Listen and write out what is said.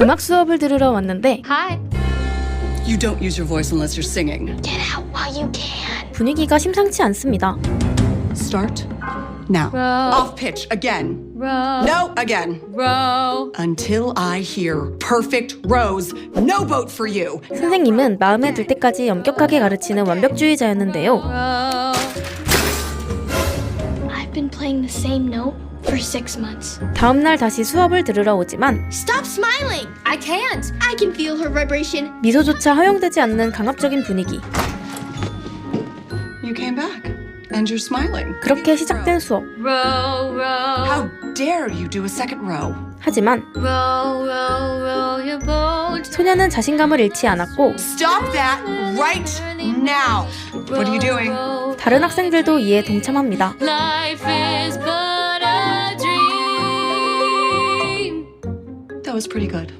음악 수업을 들으러 왔는데 Hi. You don't use your voice unless you're singing. Get out while you can. 분위기가 심상치 않습니다. Start now. Row, Off pitch again. row, No, again. row. Until I hear perfect rows. No boat for you. 선생님은 마음에 들 때까지 엄격하게 가르치는 완벽주의자였는데요. row. I've been playing the same note for six months. 다음 날 다시 수업을 들으러 오지만 Stop smiling! I can't. I can feel her vibration. 미소조차 허용되지 않는 강압적인 분위기. You came back. And you're smiling. 그렇게 시작된 수업. Row, row. How dare you do a second row? 하지만 Row, row, row your boat. 소녀는 자신감을 잃지 않았고 Stop that right now. What are you doing? 다른 학생들도 이에 동참합니다. Life is but a dream. That was pretty good.